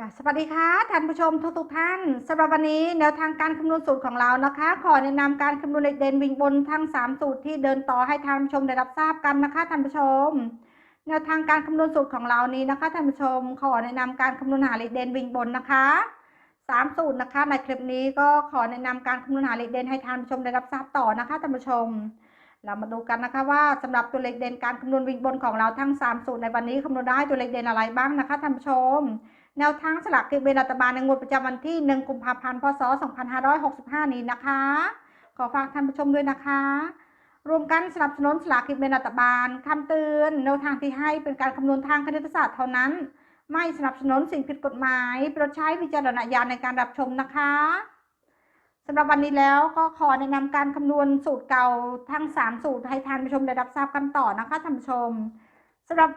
จ้ะสวัสดีค่ะท่านผู้ชมทุกทุกๆท่านสำหรับวันนี้แนวทางการคำนวณสูตรของเรานะคะ ขอแนะนำการคำนวณเลขเด่นวิ่งบนทั้ง 3 สูตรที่เดินต่อให้ท่านผู้ชมได้รับทราบกันนะคะท่านผู้ชม แนวทางการคำนวณสูตรของเรานี้นะคะท่านผู้ชม ขอแนะนำการคำนวณหาเลขเด่นวิ่งบนนะคะสามสูตรนะคะ ในคลิปนี้ก็ขอแนะนำการคำนวณหาเลขเด่นให้ท่านผู้ชมได้รับทราบต่อนะคะท่านผู้ชม เรามาดูกันนะคะว่าสำหรับตัวเลขเด่นการคำนวณวิ่งบนของเราทั้ง 3 สูตรในวันนี้คำนวณได้ตัวเลขเด่นอะไรบ้างนะคะท่านผู้ชม แนวทางสลากกินแบ่งรัฐบาลในงวดประจำวันที่ 1 กุมภาพันธ์ พศ 2565 นี้นะคะ ขอฝากท่านผู้ชมด้วยนะคะ รวมกันสนับสนุนสลากกินแบ่งรัฐบาลคำเตือนแนวทางที่ให้เป็นการคำนวณทางคณิตศาสตร์เท่านั้น ไม่สนับสนุนสิ่งผิดกฎหมายโปรดใช้วิจารณญาณในการรับชมนะคะสำหรับวันนี้แล้วก็ขอแนะนำการคำนวณสูตรเก่าทั้ง 3 สูตรให้ท่านผู้ชมได้รับทราบกันต่อนะคะท่านผู้ชมสำหรับ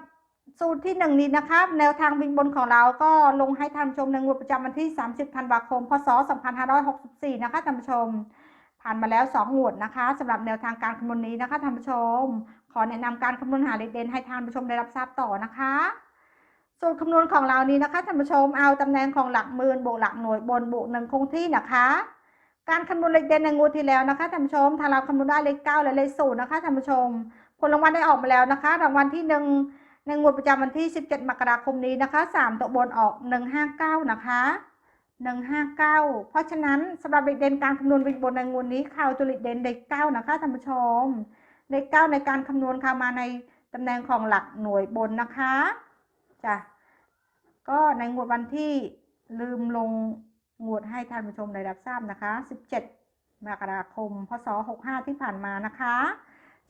สูตรที่หนึ่งนี้นะครับแนวทางวิ่งบนของเราก็ลงให้ท่านชมในงวดประจำวันที่ 30 ธันวาคม พศ 2564 นะคะท่านผู้ชม ผ่านมาแล้ว 2 งวดนะคะสำหรับแนวทางการคำนวณนี้นะคะท่านผู้ชม ขอแนะนำการคำนวณหาเลขเด่นให้ท่านผู้ชมได้รับทราบต่อนะคะสูตรคำนวณของเรานี้นะคะท่านผู้ชมเอาตำแหน่งของหลักหมื่นบวกหลักหน่วยบนบวกหนึ่งคงที่นะคะ การคำนวณเลขเด่นในงวดที่แล้วนะคะท่านผู้ชมถ้าเราคำนวณได้เลขเก้าและเลขศูนย์นะคะท่านผู้ชม ผลรางวัลได้ออกมาแล้วนะคะ รางวัลที่หนึ่ง ในงวดประจำวันที่ 17 มกราคมนี้นะคะ3ตัวบนออก 159 นะคะ 159 เพราะฉะนั้นสำหรับเลขเด่นการคำนวณวิ่งบนในงวดนี้ข่าวตัวเลขเด่นเลข9นะคะท่านผู้ชมเลข9ในการคำนวณค่ะมาในตำแหน่งของหลักหน่วยบนนะคะจ้ะก็ในงวดวันที่ลืมลงงวดให้ท่านผู้ชมได้รับทราบนะคะ 17 มกราคม พศ 65 ที่ผ่านมานะคะ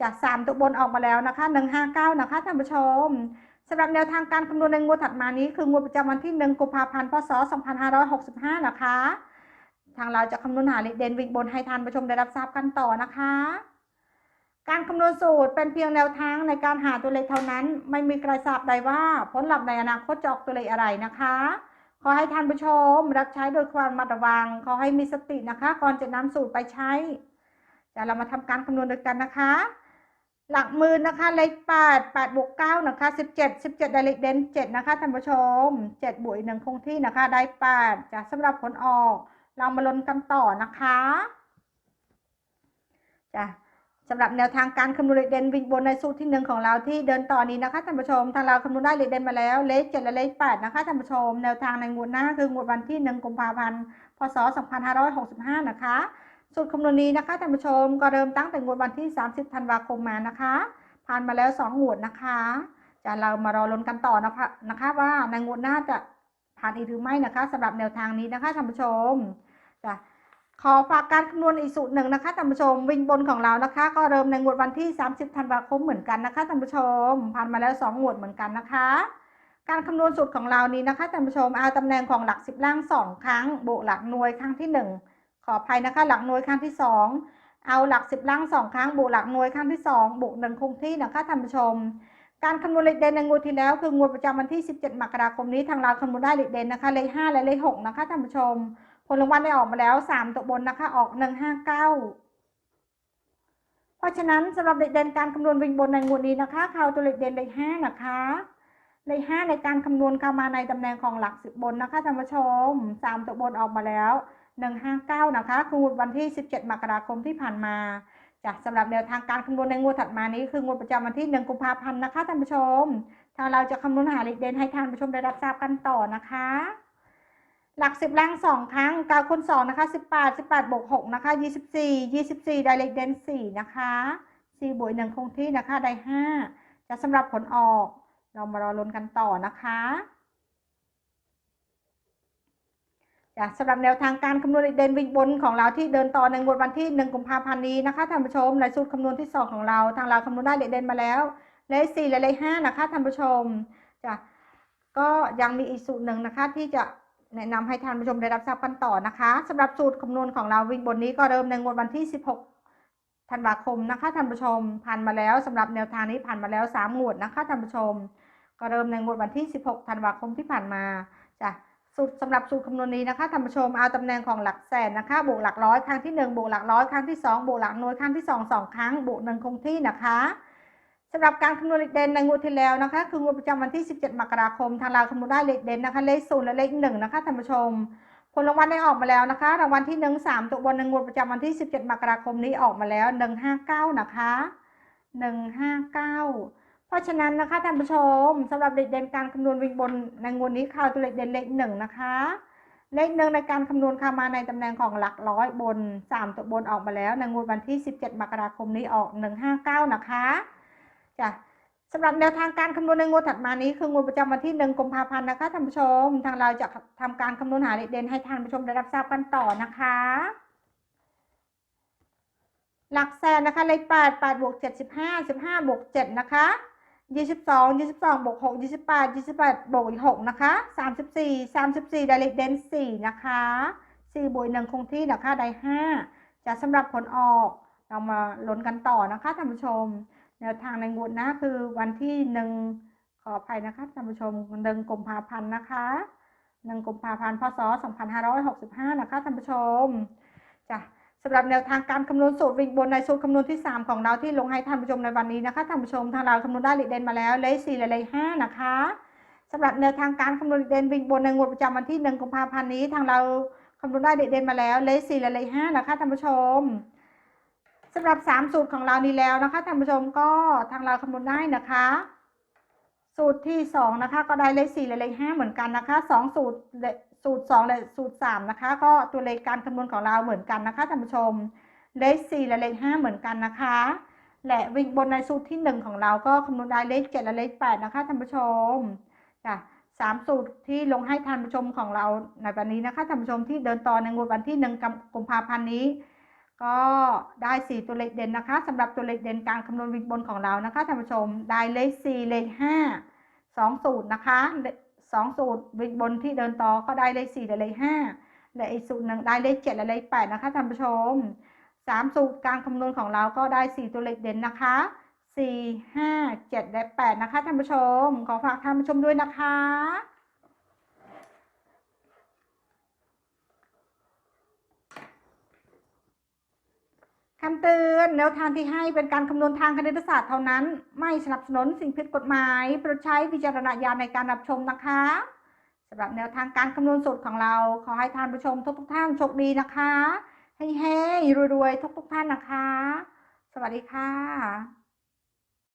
จาก 3 ตัวบนออกมาแล้วนะคะ 159 นะคะท่านผู้ชมสำหรับแนวทางการคำนวณในงวดถัดมานี้ คืองวดประจำวันที่ 1 กุมภาพันธ์ พศ 2565 นะคะ ทางเราจะคำนวณหาเลขเด่นวิ่งบนให้ท่านผู้ชมได้รับทราบกันต่อนะคะ การคำนวณสูตรเป็นเพียงแนวทางในการหาตัวเลขเท่านั้น ไม่มีใครทราบใดว่าผลลัพธ์ในอนาคตจะออกตัวเลขอะไรนะคะ ขอให้ท่านผู้ชมรับใช้โดยความระมัดระวัง ขอให้มีสตินะคะ ก่อนจะนำสูตรไปใช้จะเรามาทำการคำนวณด้วยกันนะคะ หลักหมื่นนะคะ เลขแปดแปดบวกเก้านะคะสิบเจ็ดสิบเจ็ดได้เลขเด่นเจ็ดนะคะท่านผู้ชมเจ็ดบวกอีกหนึ่งคงที่นะคะ ได้แปดจะสำหรับผลออก เรามาลุ้นกันต่อนะคะจ้ะสำหรับแนวทางการคำนวณเลขเด่นวิ่งบนในสูตรที่หนึ่งของเราที่เดินต่อนี้นะคะท่านผู้ชม ทางเราคำนวณได้เลขเด่นมาแล้ว เลขเจ็ดและเลขแปดนะคะท่านผู้ชม แนวทางในงวดหน้าคืองวดวันที่หนึ่งกุมภาพันธ์พศสองพันห้าร้อยหกสิบห้านะคะ สูตรคำนวณนี้นะคะท่านผู้ชมก็เริ่มตั้งแต่งวดวันที่ 30 ธันวาคมมานะคะ ผ่านมาแล้ว 2 งวดนะคะจะเรามารอลุ้นกันต่อนะคะนะคะ ว่าในงวดหน้าจะผ่านอีกหรือไม่นะคะสำหรับแนวทางนี้นะคะท่านผู้ชมจะขอฝากการคำนวณอีกสูตรหนึ่งนะคะท่านผู้ชมวิ่งบนของเรานะคะ ก็เริ่มในงวดวันที่ 30 ธันวาคมเหมือนกันนะคะท่านผู้ชม ผ่านมาแล้ว 2 งวดเหมือนกันนะคะ การคำนวณสูตรของเรานี้นะคะท่านผู้ชมเอาตำแหน่งของหลักสิบล่างสองครั้งบวกหลักหน่วยครั้งที่หนึ่งข ออภัยนะคะ หลักหน่วยครั้งที่สองเอาหลักสิบล่างสองครั้งบวกหลักหน่วยครั้งที่สองบวกหนึ่งคงที่นะคะท่านผู้ชม การคำนวณเลขเด่นในงวดที่แล้ว คืองวดประจำวันที่ 17 มกราคมนี้ทางเราคำนวณได้เลขเด่นนะคะเลข5และเลข6นะคะท่านผู้ชม ผลรางวัลได้ออกมาแล้ว 3 ตัวบนนะคะออก 159เพราะฉะนั้นสำหรับเลขเด่นการคำนวณวิ่งบนในงวดนี้นะคะเข้าตัวเลขเด่นเลข5นะคะเลข5ในการคำนวณเข้ามาในตำแหน่งของหลักสิบบนนะคะท่านผู้ชม3ตัวบนออกมาแล้ว 159 นะคะคืองวดวันที่ 17 มกราคมที่ผ่านมาจ้ะสำหรับแนวทางการคำนวณในงวดถัดมานี้คืองวดประจำวันที่ 1 กุมภาพันธ์นะคะท่านผู้ชมทางเราจะคำนวณหาเลขเด่นให้ท่านผู้ชมได้รับทราบกันต่อนะคะ หลัก10ล่าง2ครั้ง9คูณ2นะคะ18 18บวก6นะคะ24 24ได้เลขเด่น4นะคะ4บวก1คงที่นะคะได้5จะสำหรับผลออก เรามารอลุ้นกันต่อนะคะ จ้ะสำหรับแนวทางการคำนวณเลขเด่นวิ่งบนของเราที่เดินต่อในงวดวันที่1กุมภาพันธ์นี้นะคะท่านผู้ชมในสูตรคำนวณที่ 2 ของเรา ทางเราคำนวณได้เลขเด่นมาแล้ว เลข4และเลข5นะคะท่านผู้ชมจ้ะก็ยังมีอีกสูตรหนึ่งนะคะที่จะแนะนำให้ท่านผู้ชมได้รับทราบกันต่อนะคะสำหรับสูตรคำนวณของเราวิ่งบนนี้ก็เริ่มในงวดวันที่ 16 ธันวาคมนะคะท่านผู้ชมผ่านมาแล้วสำหรับแนวทางนี้ผ่านมาแล้ว3งวดนะคะท่านผู้ชม ก็เริ่มในงวดวันที่ 16 ธันวาคมที่ผ่านมาจ้ะ สูตรสำหรับสูตรคำนวณนี้นะคะท่านผู้ชมเอาตำแหน่งของหลักแสนนะคะ บวกหลักร้อยครั้งที่ 1 บวกหลักร้อยครั้งที่ 2 บวกหลักหน่วยครั้งที่ 2 2 ครั้ง บวกหนึ่งคงที่นะคะสำหรับการคำนวณเลขเด่นในงวดที่แล้วนะคะ คืองวดประจำวันที่ 17 มกราคม ทางเราคำนวณได้เลขเด่นนะคะ เลขศูนย์และเลขหนึ่งนะคะท่านผู้ชม ผลรางวัลได้ออกมาแล้วนะคะ รางวัลที่หนึ่งสามตัวบนในงวดประจำวันที่ 17 มกราคมนี้ออกมาแล้ว 159 นะคะ 159 เพราะฉะนั้นนะคะท่านผู้ชมสำหรับเลขเด่นการคำนวณวิ่งบนในงวดนี้ข่าวตัวเลขเด่นเลขหนึ่งนะคะ เลขหนึ่งในการคำนวณค่ะมาในตำแหน่งของหลักร้อยบน 3 ตัวบนออกมาแล้วในงวดวันที่ 17 มกราคมนี้ออก 159 นะคะจ้ะสำหรับแนวทางการคำนวณในงวดถัดมานี้คืองวดประจำวันที่ 1กุมภาพันธ์นะคะท่านผู้ชม ทางเราจะทำการคำนวณหาเลขเด่นให้ท่านผู้ชมได้รับทราบกันต่อนะคะ หลักแสนนะคะเลข8 8บวก75 15บวก7นะคะ ยี่สิบสองยี่สิบสองบวกหกยี่สิบแปดยี่สิบแปดบวกอีกหกนะคะสามสิบสี่สามสิบสี่ไดเรกเดนสี่นะคะสี่บวกหนึ่งคงที่นะคะได้ห้าจะสำหรับผลออกเรามาลุ้นกันต่อนะคะท่านผู้ชม แนวทางในงวดนะคือวันที่หนึ่งขออภัยนะคะท่านผู้ชมหนึ่งกุมภาพันธ์นะคะหนึ่งกุมภาพันธ์พศสองพันห้าร้อยหกสิบห้านะคะท่านผู้ชมจ้ะ สำหรับแนวทางการคำนวณสูตรวิ่งบนในสูตรคำนวณที่ 3 ของเราที่ลงให้ท่านผู้ชมในวันนี้นะคะท่านผู้ชมทางเราคำนวณได้เลขเด่นมาแล้วเลข4และเลข5นะคะสำหรับแนวทางการคำนวณเลขเด่นวิ่งบนในงวดประจำวันที่1กุมภาพันธ์นี้ทางเราคำนวณได้เลขเด่นมาแล้วเลข4และเลข5นะคะท่านผู้ชมสำหรับ 3 สูตรของเรานี้แล้วนะคะท่านผู้ชมก็ทางเราคำนวณได้นะคะ สูตรที่2นะคะ ก็ได้เลข4และเลข5เหมือนกันนะคะ2สูตรสูตร2และสูตร3นะคะ ก็ตัวเลขการคำนวณของเราเหมือนกันนะคะท่านผู้ชม เลข4และเลข5เหมือนกันนะคะ และวิ่งบนในสูตรที่1ของเราก็คำนวณได้เลข7และเลข8นะคะท่านผู้ชมจ้ะสามสูตรที่ลงให้ท่านผู้ชมของเราในวันนี้นะคะท่านผู้ชมที่เดินต่อในงวดวันที่1กุมภาพันธ์นี้ ก็ได้ 4 ตัวเลขเด่นนะคะสำหรับตัวเลขเด่นการคำนวณวิ่งบนของเรานะคะท่านผู้ชมได้เลข4เลข5 สองสูตรนะคะสองสูตรบนที่เดินต่อก็ได้เลขสี่และเลขห้าและอีกสูตรหนึ่งได้เลขเจ็ดและเลขแปดนะคะท่านผู้ชมสามสูตรการคำนวณของเราก็ได้สี่ตัวเลขเด่นนะคะสี่ห้าเจ็ดและแปดนะคะท่านผู้ชมขอฝากท่านผู้ชมด้วยนะคะ คำเตือนแนวทางที่ให้เป็นการคำนวณทางคณิตศาสตร์เท่านั้น ไม่สนับสนุนสิ่งผิดกฎหมายโปรดใช้วิจารณญาณในการรับชมนะคะสำหรับแนวทางการคำนวณสูตรของเรา ขอให้ท่านผู้ชมทุกท่านโชคดีนะคะให้เฮ้รวยๆทุกๆท่านนะคะ สวัสดีค่ะ